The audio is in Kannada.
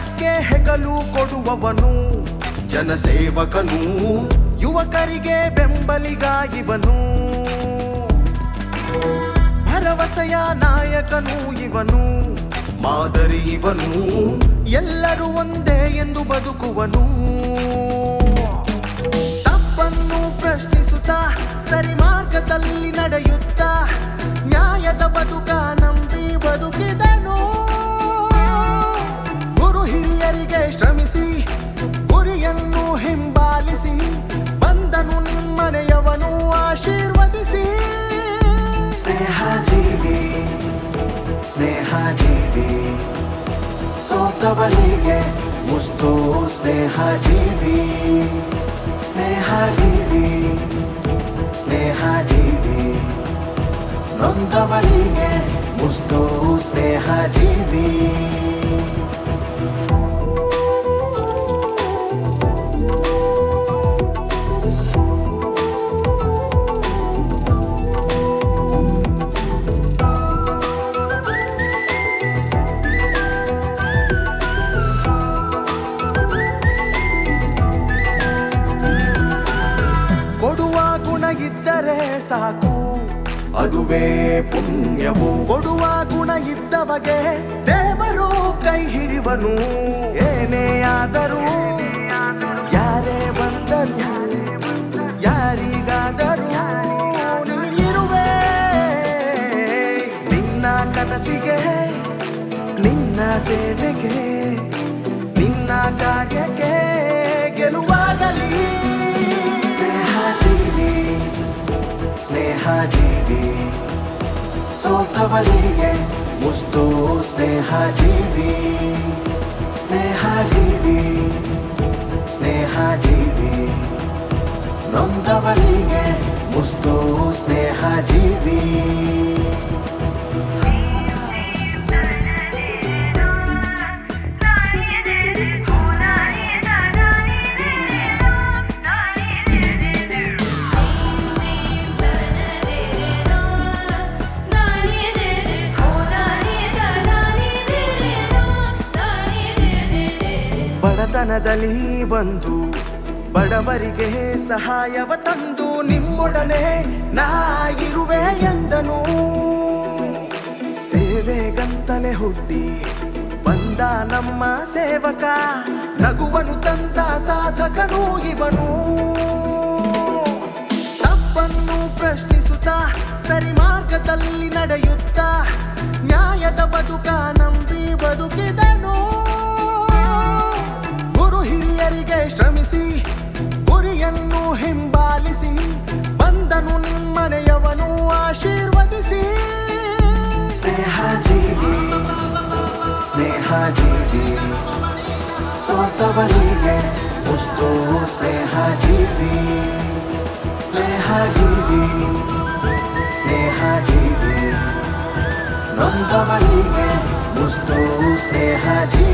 ಯುವಕರಿಗೆ ಹೆಗಲು ಕೊಡುವವನು. ಜನಸೇವಕನು ಯುವಕರಿಗೆ ಬೆಂಬಲಿಗ ಇವನು ಭರವಸೆಯ ನಾಯಕನು ಇವನು. ಮಾದರಿ ಇವನು. ಎಲ್ಲರೂ ಒಂದೇ ಎಂದು ಬದುಕುವನು. ತಪ್ಪನ್ನು ಪ್ರಶ್ನಿಸುತ್ತಾ ಸರಿ ಮಾರ್ಗದಲ್ಲಿ ನಡೆಯುತ್ತಾ ಶ್ರಮಿಸಿ ಗುರಿಯನ್ನು ಹಿಂಬಾಲಿಸಿ, ಬಂದನು ನಿಮ್ಮನೆಯವನು ಆಶೀರ್ವದಿಸಿ. ಸ್ನೇಹ ಜೀವಿ ಸ್ನೇಹ ಜೀವಿ ಸೋತವರಿಗೆ ಮುಸ್ತು ಸ್ನೇಹ ಜೀವಿ ಸ್ನೇಹ ಜೀವಿ ಸ್ನೇಹ ಜೀವಿ ನೊಂದವರಿಗೆ ಮುಸ್ತು ಸ್ನೇಹ ಜೀವಿ ಸಾಕು. ಅದುವೇ ಪುಣ್ಯವು. ಕೊಡುವ ಗುಣ ಇದ್ದವಗೆ ದೇವರು ಕೈ ಹಿಡಿವನು. ಏನೇ ಆದರೂ ಯಾರೇ ಬಂದರು ಯಾರಿಗಾದರೂ ನೀನಿರುವೆ. ನಿನ್ನ ಕನಸಿಗೆ ನಿನ್ನ ಸೇವೆಗೆ ನಿನ್ನ ಕಾರ್ಯಕ್ಕೆ ಗೆಲುವಾಗಲಿ ಸ್ನೇಹ ಜೀವಿ ಸೋತವರಿಗೆ ಮುಸ್ತು ಸ್ನೇಹ ಜೀವಿ ಸ್ನೇಹ ಜೀವಿ ಸ್ನೇಹ ಜೀವಿ ನೊಂದವರಿಗೆ ಮುಸ್ತು ಸ್ನೇಹ ಜೀವಿ ಬಡತನದಲ್ಲಿ ಬಂದು ಬಡವರಿಗೆ ಸಹಾಯವ ತಂದು ನಿಮ್ಮೊಡನೆ ನಾ ಇರುವೆ ಎಂದನು. ಸೇವೆಗಂತಲೇ ಹುಟ್ಟಿ ಬಂದ ನಮ್ಮ ಸೇವಕ ನಗುವನು ತಂದ ಸಾಧಕನು ಇವನು. ತಪ್ಪನ್ನು ಪ್ರಶ್ನಿಸುತ್ತಾ ಸರಿ ಮಾರ್ಗದಲ್ಲಿ ನಡೆಯುತ್ತಾ ನ್ಯಾಯದ ಬದುಕ ನಂಬಿ ಬದುಕಿದನು ಜೀವಿ, ಸ್ನೇಹ ಜೀವಿ, ಸೋತವರಿಗೆ ಮುಸ್ತು ಸ್ನೇಹ ಜೀವಿ ಸ್ನೇಹ ಜೀವಿ ಸ್ನೇಹ ಜೀವಿ, ನೊಂದವರಿಗೆ ಮುಸ್ತು ಸ್ನೇಹ ಜೀವಿ.